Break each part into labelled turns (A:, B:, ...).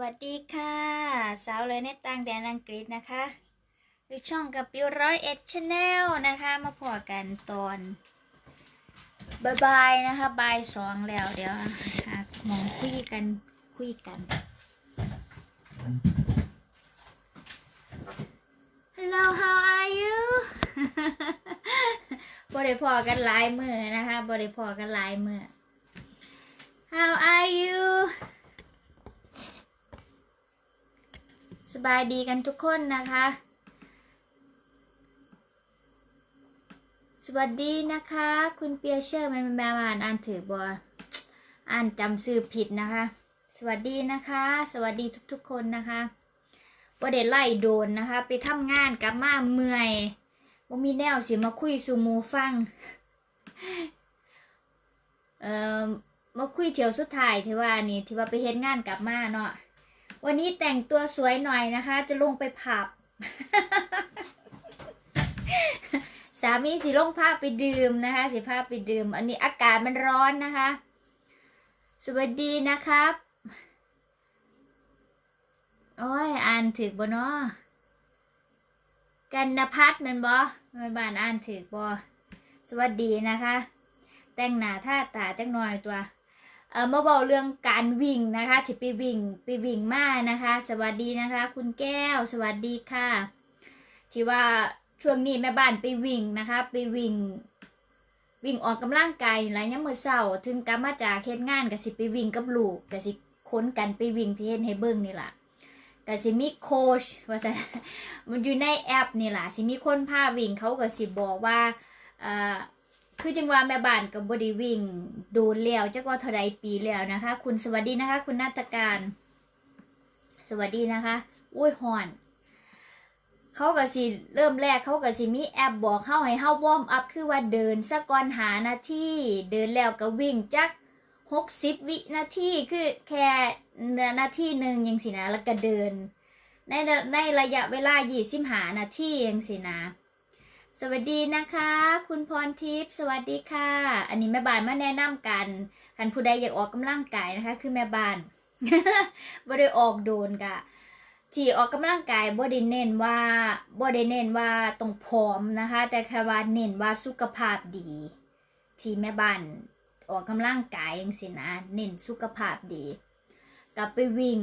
A: วัสดีค่ะ สาวเลยในต่างแดนอังกฤษนะคะคือช่องกับปิวร้อยเอ็ดชาแนลนะคะ มาพอกันตอนบายบายนะคะบายสองแล้วเดี๋ยวหาหมองคุยกันคุยกัน Hello how are you บริพอกันหลายมือนะคะบริพอกันหลายมือ How are you สบายดีกันทุกคนนะคะ สวัสดีนะคะ คุณเปียเชอร์มันแม่อ่านอ่านถือบออ่านจำสื่อผิดนะคะ สวัสดีนะคะ สวัสดีทุกๆคนนะคะประเด็นไล่โดนนะคะ ไปทำงานกลับมาเมื่อยว่ามีแนวสิมาคุยสูมูฟัง เอ่อมาคุยเที่ยวสุดท้ายที่ว่านี่ที่ว่าไปเฮ็ดงานกลับมาเนาะ วันนี้แต่งตัวสวยหน่อยนะคะ จะลงไปผับ สามีสิลงภาพไปดื่มนะคะ สิภาพไปดื่ม อันนี้อากาศมันร้อนนะคะ สวัสดีนะครับ โอ้ย อ่านถึกบ่เนาะกันนพัฒน์มันบ่แม่บ้านอ่านถึกบ่สวัสดีนะคะ แต่งหน้าท่าตาจักหน่อยตัว เออมาบอกเรื่องการวิ่งนะคะที่ไปวิ่งไปวิ่งมานะคะ สวัสดีนะคะ คุณแก้วสวัสดีค่ะ ที่ว่าช่วงนี้แม่บ้านไปวิ่งนะคะ ไปวิ่ง วิ่งออกกำลังกายหลายยามมื้อเช้าถึงกลับมาจากเฮ็ดงานก็สิไปวิ่งกับลูกก็สิค้นกันไปวิ่งที่เฮ็ดให้เบิ่งนี่ล่ะก็สิมีโค้ชว่าซั่นมันอยู่ในแอปนี่ล่ะสิมีคนพาวิ่งเขาก็สิบอกว่าเอ่อ คือจังว่าแม่บ้านกับบไดีวิ่งโดนแล้วจักว่าเท่าไรปีแล้วนะคะ คุณสวัสดีนะคะ คุณนาฏการ สวัสดีนะคะอุ้ยฮอนเขาก็สิเริ่มแรกเขาก็สิมีแอปบอกเข้าให้เข้าวอร์มอัพคือว่าเดินสักก่อนหานาทีเดินแล้วก็วิ่งจักหกสิบวินาทีคือแค่นาทีหนึ่งยังสินะแล้วก็เดิน ในในระยะเวลายี่สิบหานาทียังสินะ สวัสดีนะคะ คุณพรทิพย์สวัสดีค่ะ อันนี้แม่บ้านมาแนะนำกันคันผู้ใดอยากออกกำลังกายนะคะ คือแม่บ้านบ่ได้ออกโดนกะที่ออกกำลังกายบ่ได้เน้นว่าบ่ได้เน้นว่าต้องผอมนะคะ แต่แค่ว่าเน้นว่าสุขภาพดี ที่แม่บ้านออกกำลังกายจังซี่นะเน้นสุขภาพดีกลับไปวิ่ง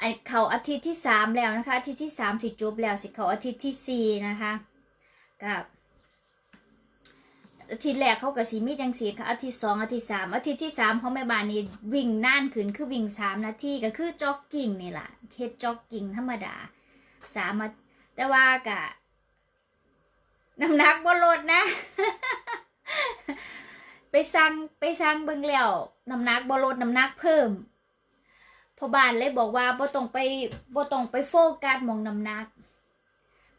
A: ไอเขาอาทิตย์ที่สามแล้วนะคะอาทิตย์ที่สามสิจบแล้วสิเขาอาทิตย์ที่สี่นะคะ กับอาทิตย์แรกเขากับสีมีจังสีค่ะอาทิตย์สองอาทิตย์สามอาทิตย์ที่สามเขาแม่บ้านนี่วิ่งน่านขึ้นคือวิ่งสามนาทีก็คือจ็อกกิ้งนี่แหละเฮ็ดจ็อกกิ้งธรรมดาสามอาแต่ว่ากะน้ำหนักบ่ลดนะ ไปสั่งไปสั่งเบิ่งแล้วน้ำหนักบ่ลดน้ำหนักเพิ่มพอบ้านเลยบอกว่าบ่ต้องไปบ่ต้องไปโฟกัสมองน้ำหนัก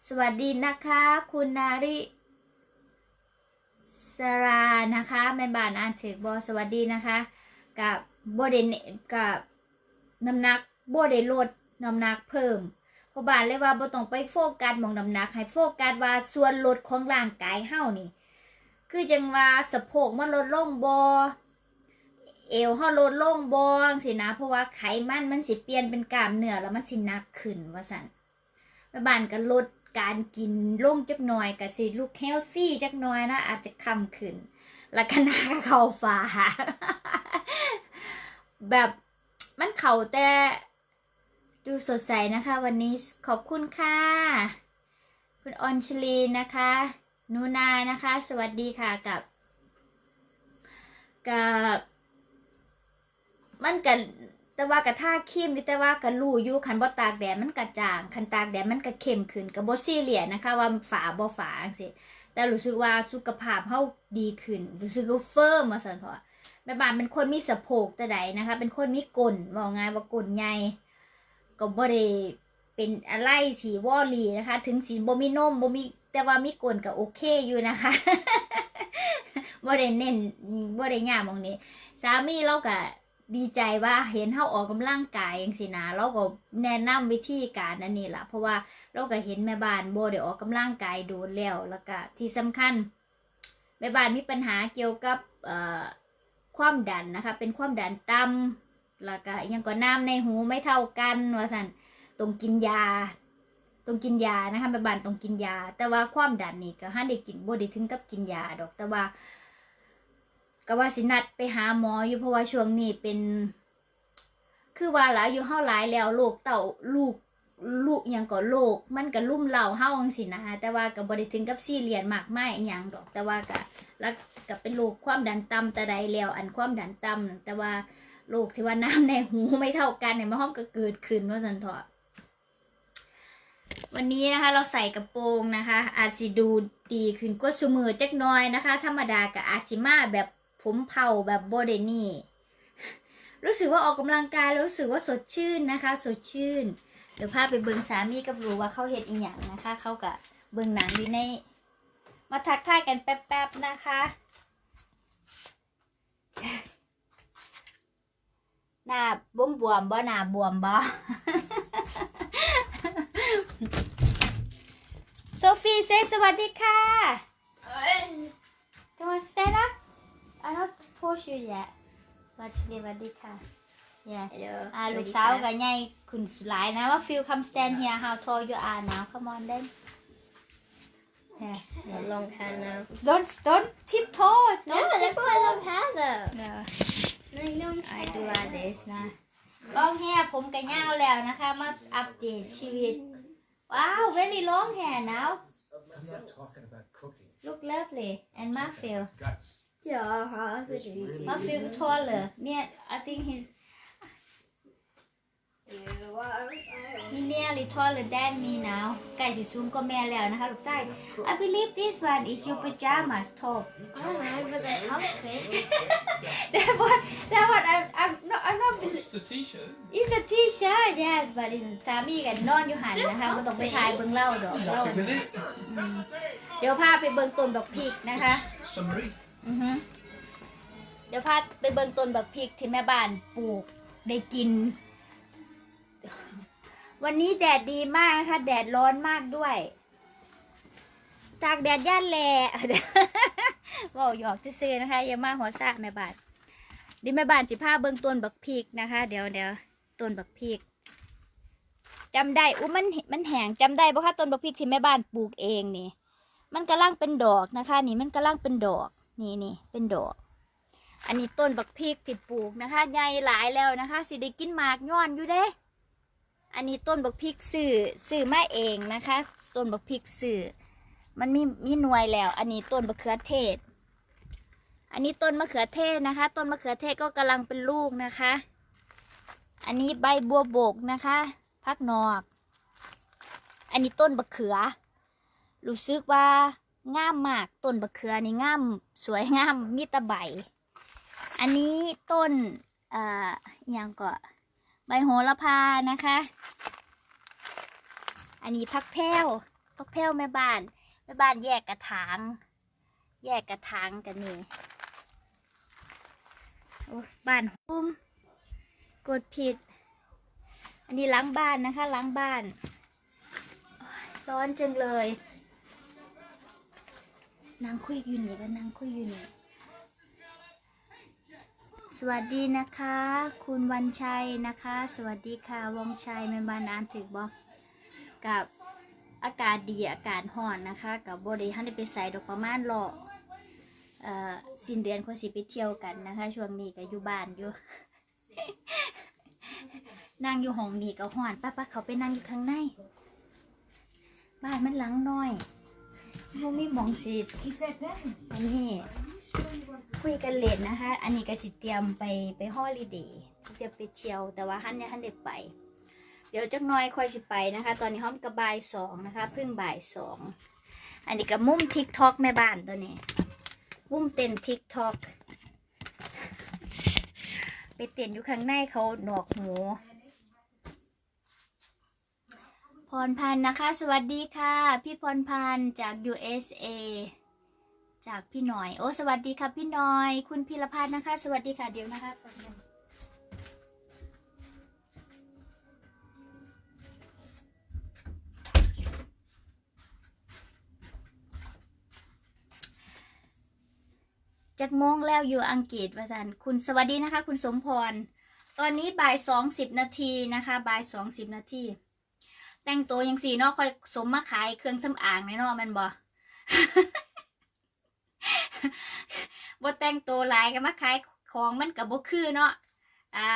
A: สวัสดีนะคะ คุณนาริสรานะคะแม่บ้านอ่านถึกบอสวัสดีนะคะ กับโบเดนกับน้ำหนักโบเดนลดน้ำหนักเพิ่มเพราะบ้านเลยว่าบ่ต้องไปโฟกัสมองน้ำหนักให้โฟกัสว่าส่วนลดของร่างกายเฮานี่ คือจังว่าสะโพกมันลดลงบอเอวเฮาลดลงบอสินะ เพราะว่าไขมันมันสิเปลี่ยนเป็นกล้ามเนื้อแล้วมันสิหนักขึ้นว่าสันแม่บ้านก็ลด การกินล่งจักหน่อยก็สิลูกเฮลซี่จักหน่อยนะอาจจะคำขึ้น แล้วก็นาเข้าฟ้าแบบมันเข่าแต่ดูสดใสนะคะ วันนี้ขอบคุณค่ะ คุณออนชลีนะคะนูนานะคะ สวัสดีค่ะกับ กับ มันกัน แต่ว่ากับท่าครีมอยู่แต่ว่ากับรูอยู่คันบ่ตากแดดมันกระจางคันตากแดดมันก็เข้มขึ้นกับบ่ซีเรียสนะคะ ว่าฝาบ่ฝาจังซี่แต่รู้สึกว่าสุขภาพเฮาดีขึ้น รู้สึกว่าเฟิร์มมาสันเถอแม่บ้านเป็นคนมีสะโพกแต่ใดนะคะ เป็นคนมีก้นว่าง่ายว่ากลนใหญ่ก็บ่ได้เป็นอะไรสีวอลลีนะคะ ถึงสีบ่มีนมบ่มีแต่ว่ามีก้นก็โอเคอยู่นะคะบ่ได้เน้นบ่ได้ยามองนี้ สามีเราก็ ดีใจว่าเห็นเฮาออกกำลังกายจังซี่นะเราก็แนะนำวิธีการนั่นนี่ล่ะเพราะว่าเราก็เห็นแม่บ้านโบ่ได้ออกกำลังกายโดนแล้วแล้วก็ที่สำคัญแม่บ้านมีปัญหาเกี่ยวกับความดันนะคะ เป็นความดันต่แล้วก็ยังก็น้ำในหูไม่เท่ากันว่าสันตรงกินยาตรงกินยานะคะแม่บ้านตรงกินยา แต่ว่าความดันนี่ก็ห้าได้กินบ่ได้ถึงกับกินยาดอกแต่ว่า ก็ว่าสินัดไปหาหมออยู่เพราะว่าช่วงนี้เป็น คือว่าหลายอยู่เฮาหลายแล้วโรคเต่าลูกลูกยังก็โรคมันก็ลุ่มเหล่าเฮาจังซี่นะแต่ว่าก็บ่ได้ถึงกับซีเรียสมากมายอีหยังดอก แต่ว่าก็แล้วก็เป็นโรคความดันต่ำแต่ใดแล้ว อันความดันต่ำแต่ว่าโรคที่ว่าน้ำในหูไม่เท่ากันเนี่ยมันห้องก็เกิดขึ้นว่าซั่นเถอะวันนี้นะคะเราใส่กระโปรงนะคะ อาจสิดูดีขึ้นกว่าซุมือจักน้อยนะคะ ธรรมดากับอาจสิมาแบบ ผมเผาแบบโบเดนี่ รู้สึกว่าออกกำลังกายแล้วรู้สึกว่าสดชื่นนะคะ สดชื่น เดี๋ยวพาไปเบิงสามีกับรู้ว่าเขาเห็ดอีหยังนะคะ เขากับเบิงหนังอยู่ใน มาทักทายกันแป๊บๆนะคะ หน้าบวมบวมๆบ่หน้าบวมบ่โซฟีเซสวัสดีค่ะ Come on stand up I not push you yet but สวัสดีค่ะ yeah อ่าลูกสาวกับยายคุณสุหลายนะว่าฟิล come stand here how tall you are now come on then yeah
B: Got long hair now.
A: don't don't tiptoe
B: No,
A: don't
B: look at my long hair though.
A: no
B: My long
A: I do all this นะลองแฮผมกันยาวแล้วนะคะ มาอัปเดตชีวิต ว้าว very long hair now
C: I'm not talking about cooking.
A: look lovely and my feel
C: Guts.
B: Yeah, how
C: It's really,
A: my feel taller เนี่ย I think he's he nearly taller than me now ใกล้สิสูงก็แม่แล้วนะคะลูกชาย I believe this one is your pajamas top
B: I don't know, but they're comfy.
A: that one that one I I'm not I'm not bel-
D: It's the t-shirt.
A: It's a t-shirt yes but it's สามีกันนอนอยู่หันนะคะไม่ต้องไปถ่ายเบิ่งเล่าดอก
D: I'm
A: เล่า
D: happy with it.
A: เดี๋ยวพาไปเบิ่งต้นบักพริกนะคะ
D: Summary.
A: อือฮึเดี๋ยวพาไปเบิ่งต้นบักพริกที่แม่บ้านปลูกได้กิน วันนี้แดดดีมากนะคะ แดดร้อนมากด้วย ตากแดดย่านแลบอกหยอกจะซื่อนะคะอย่ามาหัวซาแม่บ้านดิแม่บ้านสิพาเบิ่งต้นบักพริกนะคะ เดี๋ยวเดี๋ยวต้นบักพริกจำได้อุ้มันมันแหงจำได้ปะคะต้นบักพริกที่แม่บ้านปลูกเองนี่ มันกำลังเป็นดอกนะคะ นี่มันกำลังเป็นดอก นี่นี่เป็นดอก อันนี้ต้นบักพริกที่ปลูกนะคะใหญ่หลายแล้วนะคะ สิได้กินหมากย้อนอยู่เด้อันนี้ต้นบักพริกซื้อซื้อมาเองนะคะ ต้นบักพริกซื้อมันมีมีหน่วยแล้ว อันนี้ต้นมะเขือเทศ อันนี้ต้นมะเขือเทศนะคะ ต้นมะเขือเทศก็กำลังเป็นลูกนะคะ อันนี้ใบบัวบกนะคะพักนอก อันนี้ต้นบะเขือ รู้สึกว่า งามมากต้นบะเขือนี่งามสวยงามมีตะใบ อันนี้ต้นเอ่อย่างก็ใบโหระพานะคะ อันนี้พักแพ้วพักแพ้วแม่บ้านแม่บ้านแยกกระถาง แยกกระถางกันนี่บ้านหุ้มกดผิด อันนี้ล้างบ้านนะคะล้างบ้านร้อนจังเลย นางคุยอยู่นี่ก็นางคุยอยู่นี่สวัสดีนะคะ คุณวันชัยนะคะ สวัสดีค่ะวงชัยแม่บ้านอ่านถึกบอกกับอากาศดีอากาศร้อนนะคะ กับบริฮันได้ไปใส่ดอกประมาณรอเอ่อสิ้นเดือนคนสิไปเที่ยวกันนะคะ ช่วงนี้ก็อยู่บ้านอยู่นั่งอยู่ห้องนี้ก็ห้อนป้าป้าเขาไปนั่งอยู่ข้างใน บ้านมันหลังน้อย มันมีมองสิอันนี้คุยกันเล่นนะคะ อันนี้ก็สิเตรียมไปไปฮอลิเดย์ที่จะไปเที่ยว แต่ว่าฮันเนี่ยฮันเด็ไป เดี๋ยวจักหน้อยค่อยสิไปนะคะ ตอนนี้ห้อมกับบ่ายสองนะคะเพิ่งบ่ายสอง อันนี้ก็มุมทิกทอกแม่บ้านตัวนี้ มุมเต้นทิกทอกไปเต้นอยู่ข้างในเขาหนวกหู พรพันธ์นะคะ สวัสดีค่ะ พี่พรพันธ์จาก USA จากพี่หน่อย โอ้ สวัสดีค่ะพี่หน่อย คุณพิรพัฒน์นะคะ สวัสดีค่ะ เดี๋ยวนะคะแป๊บนึงจากโมงแล้วอยู่อังกฤษว่าสันคุณสวัสดีนะคะ คุณสมพร ตอนนี้บ่ายสองสิบนาทีนะคะ บ่ายสองสิบนาที แต่งตัวยังสี่เนาะค่อยสมมาขายเครื่องสำอางในเนาะมันบ่บ่แต่งตัวหลายก็มาขายของมันกับบ่คือเนาะอ่า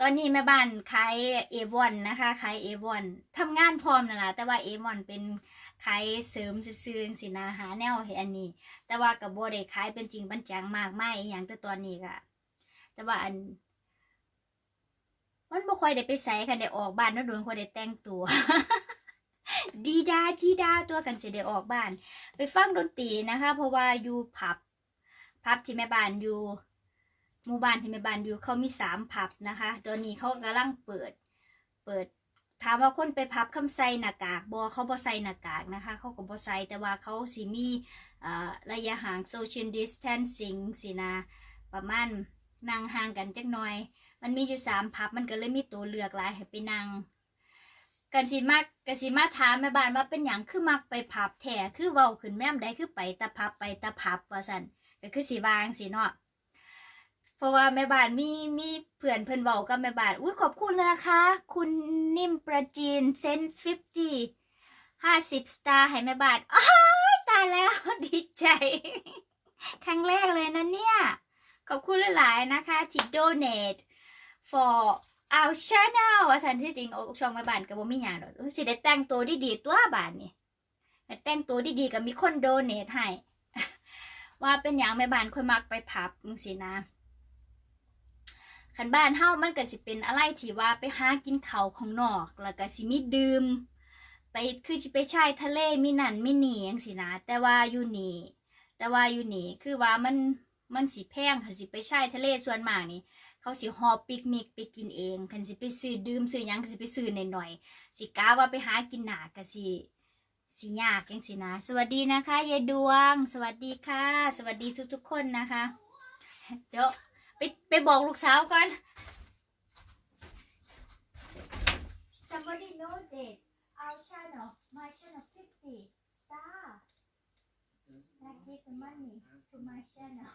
A: ตอนนี้แม่บ้านขายเอวอนนะคะขายเอวอนทำงานพร้อมนั่นแหละแต่ว่าเอวอนเป็นขายเสริมซื่อๆสินะหาแนวให้อันนี้ แต่ว่ากับบ่ได้ขายเป็นจริงเป็นจังมากไม่อย่างแต่ตอนนี้ก็แต่ว่าอัน มันบ่ค่อยได้ไปใส่คันได้ออกบ้านแล้วโดนค่อยได้แต่งตัว ดีดาดีดาตัวกันสิได้ออกบ้าน ไปฟังดนตรีนะคะ เพราะว่าอยู่ผับผับที่แม่บ้านอยู่หมู่บ้านที่แม่บ้านอยู่เขามีสามผับนะคะตอนนี้เขากำลังเปิด เปิดถามว่าคนไปพับคำใส่หน้ากากบอเขาบอใส่หน้ากากนะคะ เขาก็บอใส่แต่ว่าเขาสิมีระยะห่าง social distancing สินะ ประมาณนั่งห่างกันจักหน่อย มันมีอยู่สามพับมันก็เลยมีตัวเลือกหลายให้ไปนั่งกันสิมากกันสิมาถามแม่บ้านว่าเป็นอย่างคือมักไปพับแท้คือเว้าขึ้นแม่มใดคือไปตะพับไปตะพับว่าซั่นก็คือสิวางสิเนาะเพราะว่าแม่บ้านมีมีเพื่อนเพิ่อนเว้ากับแม่บ้านอุ้ยขอบคุณนะคะ คุณนิ่มประจีนเซนส์ฟิฟตี้ห้าสิบสตาร์ให้แม่บ้านอ้ยตายแล้วดีใจ ครั้งแรกเลยนะเนี่ย ขอบคุณหลายๆนะคะที่ donate for our channel ว่าสันที่จริงโอ้ช่องแม่บ้านกับบ่มีหยังดอกสิได้แต่งตัวดีๆตัวบ้านนี่แต่งตัวดีๆกับมีคน donate ให้ว่าเป็นอย่างแม่บ้านค่อยมักไปพับจังซี่นะคันบ้านเฮามันก็สิเป็นอะไรที่ว่าไปหากินเขาของนอก แล้วก็สิมีดื่ม ไปคือสิไปชายทะเลมีนั่นมีนี่จังซี่นะ แต่ว่าอยู่นี่แต่ว่าอยู่นี่คือว่ามันมันสิแพงคันสิไปชายทะเลส่วนมากนี่ เขาสิหอบปิกนิกไปกินเองคันสิไปซื้อดื่มซื้อหยังก็สิไปซื้อหน่อยๆสิกาว่าไปหากินหนาก็สิสิยากจังสินะ สวัสดีนะคะยายดวง สวัสดีค่ะ สวัสดีทุกๆคนนะคะ เดี๋ยวไปไปบอกลูกสาวก่อน Somebody know that our channel my channel 50 star I give the money to my channel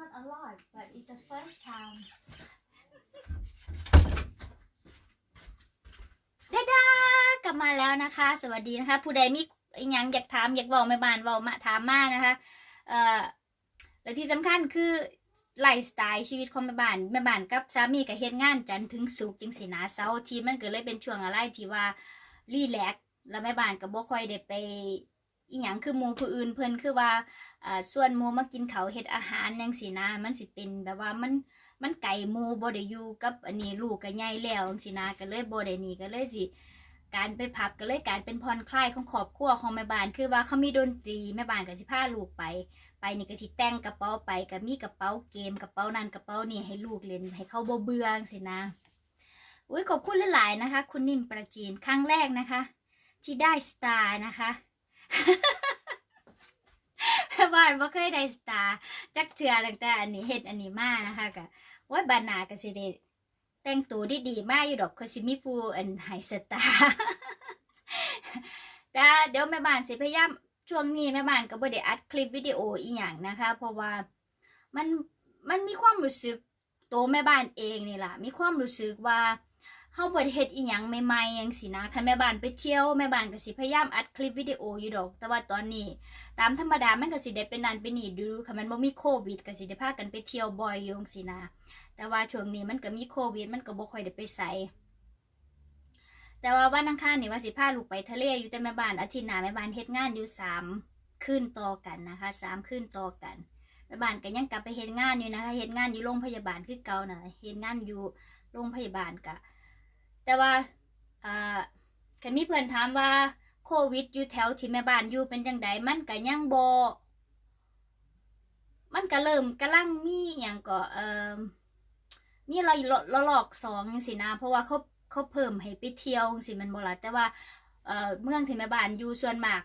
A: It's not a lot, but it's the first time. ดาดากลับมาแล้วนะคะ สวัสดีนะคะ ผู้ใดมีอหยังอยากถามอยากบอกแม่บ้านบอกมาถามมานะคะเอ่อและที่สำคัญคือไลฟ์สไตล์ชีวิตของแม่บ้านแม่บ้านกับสามีก็เฮ็ดงานจันทร์ถึงศุกร์จังสินะเสาร์อาที่มันก็เลยเป็นช่วงอะไรที่ว่ารีแลกซ์แล้วแม่บ้านก็บ่ค่อยได้ไป อีหยังคือหมูผู้อื่นเพิ่นคือว่าอ่าส่วนหมูมากินเขาเฮ็ดอาหารยังสินะ มันสิเป็นแบบว่ามันมันไก่หมูบ่ได้อยู่กับอันนี้ลูกก็ใหญ่แล้วจังสินะก็เลยบ่ได้นี่ก็เลยสิการไปพับก็เลยการเป็นผ่อนคลายของครอบครัวของแม่บ้าน คือว่าเขามีดนตรีแม่บ้านก็สิพาลูกไป ไปนี่ก็สิแต่งกระเป๋าไปก็มีกระเป๋าเกมกระเป๋านั่นกระเป๋านี่ให้ลูกเล่นให้เขาบ่เบื่องสินะอุ้ยขอบคุณหลายๆนะคะ คุณนิ่มประจีนครั้งแรกนะคะ ที่ได้สตาร์นะคะ แม่บ้านบ่เคยได้สตาร์จักเทือตั้งแต่อันนี้เฮ็ดอันนี้มานะคะก็ว่าบานาก็สิได้แต่งตัวดีๆมาอยู่ดอกก็สิมีผู้อันให้สตาร์แต่เดี๋ยวแม่บ้านสิพยายามช่วงนี้แม่บ้านก็บ่ได้อัดคลิปวิดีโออีหยังนะคะ เพราะว่ามันมันมีความรู้สึกโตวแม่บ้านเองนี่แหละมีความรู้สึกว่า เฮาบ่ได้เฮ็ดอีหยังใหม่ๆจังซี่นะคันแม่บ้านไปเที่ยวแม่บ้านก็สิพยายามอัดคลิปวิดีโออยู่ดอก แต่ว่าตอนนี้ ตามธรรมดามันก็สิได้เป็นนันเป็นนี่ดูค่ะมันบ่มีโควิดก็สิได้พากันไปเที่ยวบ่อยอยู่จังซี่นะ แต่ว่าช่วงนี้มันก็มีโควิด มันก็บ่ค่อยได้ไปไสแต่ว่าวันอังคารนี่ว่าสิพาลูกไปทะเลอยู่แต่แม่บ้านอาทิตย์หน้าแม่บ้านเฮ็ดงานอยู่สามคืนต่อกันนะคะสามคืนต่อกันแม่บ้านก็ยังกลับไปเฮ็ดงานอยู่นะคะเฮ็ดงานอยู่โรงพยาบาลคือเก่าน่ะเฮ็ดงานอยู่โรงพยาบาลกะ แต่ว่าอ่าคันมีเพื่อนถามว่าโควิดอยู่แถวที่แม่บ้านอยู่เป็นจังไดมันก็ยังบ่มันก็เริ่มกำลังมีอย่างก็เอ่อมีระลอกระลอกสองจังซี่นะ เพราะว่าเขาเขาเพิ่มให้ไปเที่ยวจังซี่แมันบ่ล่ะแต่ว่าเอ่อเมืองที่แม่บ้านอยู่ส่วนมาก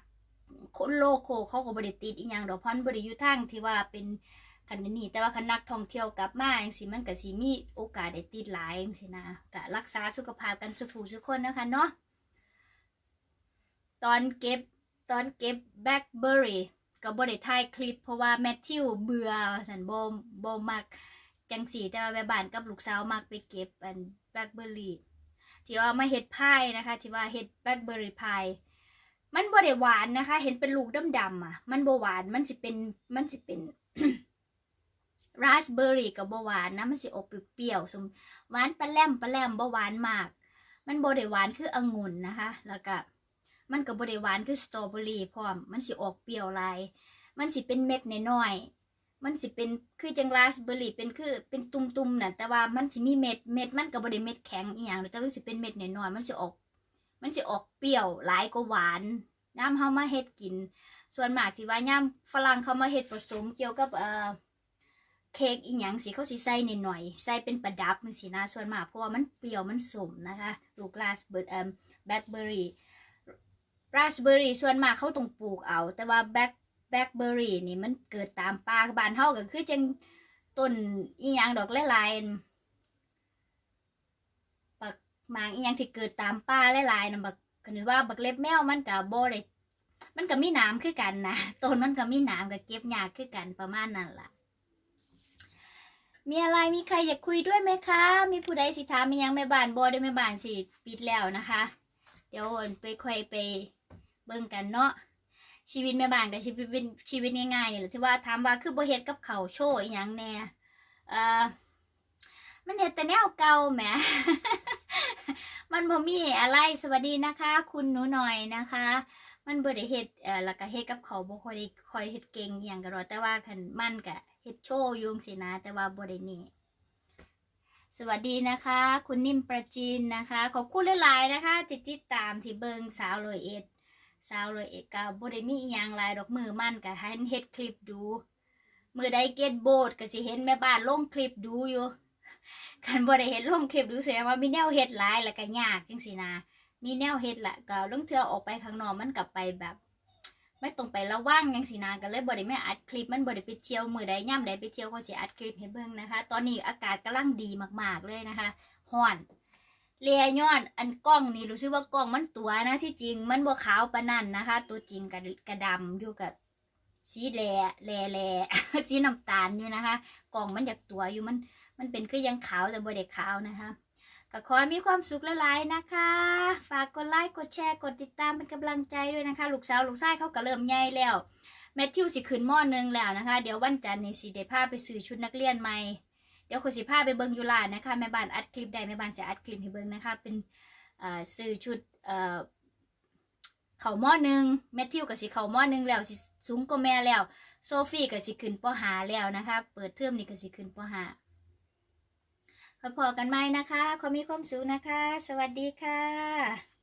A: คนโลโคเขาก็บ่ได้ติดอีหยังดอกพราะมันบ่ได้อยู่ทางที่ว่าเป็น คันนี้แต่ว่าคันนักท่องเที่ยวกลับมาจังซี่มันก็สิมีโอกาสได้ติดหลายจังซี่นะก็รักษาสุขภาพกันสุกผู้ทุกคนนะคะเนาะตอนเก็บตอนเก็บแบล็คเบอร์รี่ก็บ่ได้ถ่ายคลิปเพราะว่าแมทธิวเบื่อสันโบ่บ่มักจังสีแต่ว่าแม่บ้านกับลูกสาวมักไปเก็บอันแบล็คเบอร์รี่ที่ว่ามาเฮ็ดพายนะคะที่ว่าเฮ็ดแบล็คเบอร์รี่พายมันบ่ได้หวานนะคะ เห็นเป็นลูกดำๆอะ มันบ่หวานมันสิเป็นมันสิเป็น ราสเบอร์รี่กับบ่หวานนะมันสิออกเปรี้ยวๆสมหวานปลาแลมปลาแลมบ่หวานมาก มันบ่ได้หวานคือองุ่นนะคะ แล้วก็มันก็บ่ได้หวานคือสตรอเบอรี่พร้อมมันสิออกเปรี้ยวลายมันสิเป็นเม็ดน้อยๆมันสิเป็นคือจังราสเบอร์รี่เป็นคือเป็นตุ่มๆน่ะแต่ว่ามันสิมีเม็ดเม็ดมันก็บ่ได้เม็ดแข็งอีหยังแต่ว่าสิเป็นเม็ดน้อยๆมันสิออก มันสิออกเปรี้ยวหลายกว่าหวานย่ามเฮามาเฮ็ดกิน ส่วนมากที่ว่าย่ามฝรั่งเขามาเฮ็ดผสมเกี่ยวกับเอ่อ เค้กอีหยังสิเขาสิใส่นิดหน่อยใส่เป็นประดับมันสินะส่วนมากเพราะว่ามันเปรี้ยวมันสมนะคะลูกราสเบอร์เอ่อแบล็คเบอร์รี่ราสเบอร์รี่ส่วนมากเขาต้องปลูกเอา แต่ว่าแบล็คแบล็คเบอร์รี่นี่มันเกิดตามป่าบ้านเฮาก็คือจังต้นอีหยังดอกหลายๆปักหมางอีหยังที่เกิดตามป่าหลายๆนะบักก็นึกว่าบักเล็บแมวมันก็บ่ได้มันก็มีน้ำคือกันนะต้นมันก็มีน้ำก็เก็บยากคือกันประมาณนั้นล่ะ มีอะไรมีใครอยากคุยด้วยไหมคะ มีผู้ใดสิถามมียังแม่บานบอได้แม่บานสิปิดแล้วนะคะ เดี๋ยวไปค่อยไปเบิ่งกันเนาะชีวิตแม่บ้านกับชีวิตเป็นชีวิตง่ายๆนี่แหละที่ว่าถามว่าคือบ่เฮ็ดกับเขาโชว์อีหยังแน่เอ่อมันเฮ็ดแต่แนวเก่าแหม มันบ่มีอะไรสวัสดีนะคะ คุณหนูหน่อยนะคะ มันบ่ได้เฮ็ดเอ่อแล้วก็เฮ็ดกับเขาบ่ค่อยค่อยเฮ็ดเก่งอหย่างก็รอแต่ว่าคันมันก็ เฮ็ดโชว์ยุงสินะ แต่ว่าบ่ได้นี่สวัสดีนะคะ คุณนิ่มประจินนะคะ ขอบคุณหลายๆนะคะ ติดติดตามที่เบิงสาวลอยเอ็ดสาวลอยเอ็ดก็บ่ได้มีอีหยังหลายดอกมือมั่นก็ให้เฮ็ดคลิปดู มือใดเก็ตโบดก็สิเห็นแม่บ้านลงคลิปดูอยู่คันบ่ได้เห็นลงคลิปดูแสดงว่ามีแนวเฮ็ดหลายแล้วก็ยากจังซี่นะมีแนวเฮ็ดละก็ลงเทื่อออกไปข้างนอกมันกลับไปแบบ ไม่ต้องไประว่างยังสินาก็เลยบ่ได้ไม่อัดคลิปมันบ่ได้ไปเที่ยวมือใดย่ำใดไปเที่ยวก็สิอัดคลิปให้เบิ่งนะคะ ตอนนี้อากาศกำลังดีมากๆเลยนะคะฮ้อนเลียย้อนอันกล้องนี่รู้สึกว่ากล้องมันตัวนะที่จริงมันบ่ขาวปานนั้นนะคะ ตัวจริงกระกระดำอยู่กับสีแหล่แหล่แหล่สีน้ำตาลอยู่นะคะ กล้องมันอยากตัวอยู่มันมันเป็นคือยังขาวแต่บ่ได้ขาวนะคะ ก็ขอให้มีความสุขหลายๆนะคะ ฝากกดไลค์กดแชร์กดติดตามเป็นกำลังใจด้วยนะคะ ลูกสาวลูกชายเขาก็เริ่มใหญ่แล้วแมทธิวสิขึ้นม้อหนึงแล้วนะคะ เดี๋ยววันจันทร์นี่สิได้พาไปซื้อชุดนักเรียนใหม่เดี๋ยวคุณสิพาไปเบิงยูลานะคะแม่บ้านอัดคลิปได้แม่บ้านจะอัดคลิปให้เบิงนะคะ เป็นเอ่อซื้อชุดเอ่อเขามอหนึงแมทธิวกับสิเข่าม้อหนึงแล้วสิสูงกว่าแม่แล้ว โซฟี่กับสิขึ้นปหาแล้วนะคะ เปิดเทอมนี่ก็สิขึ้นปหา พอๆกันไหมนะคะขอมีความสุขนะคะ สวัสดีค่ะ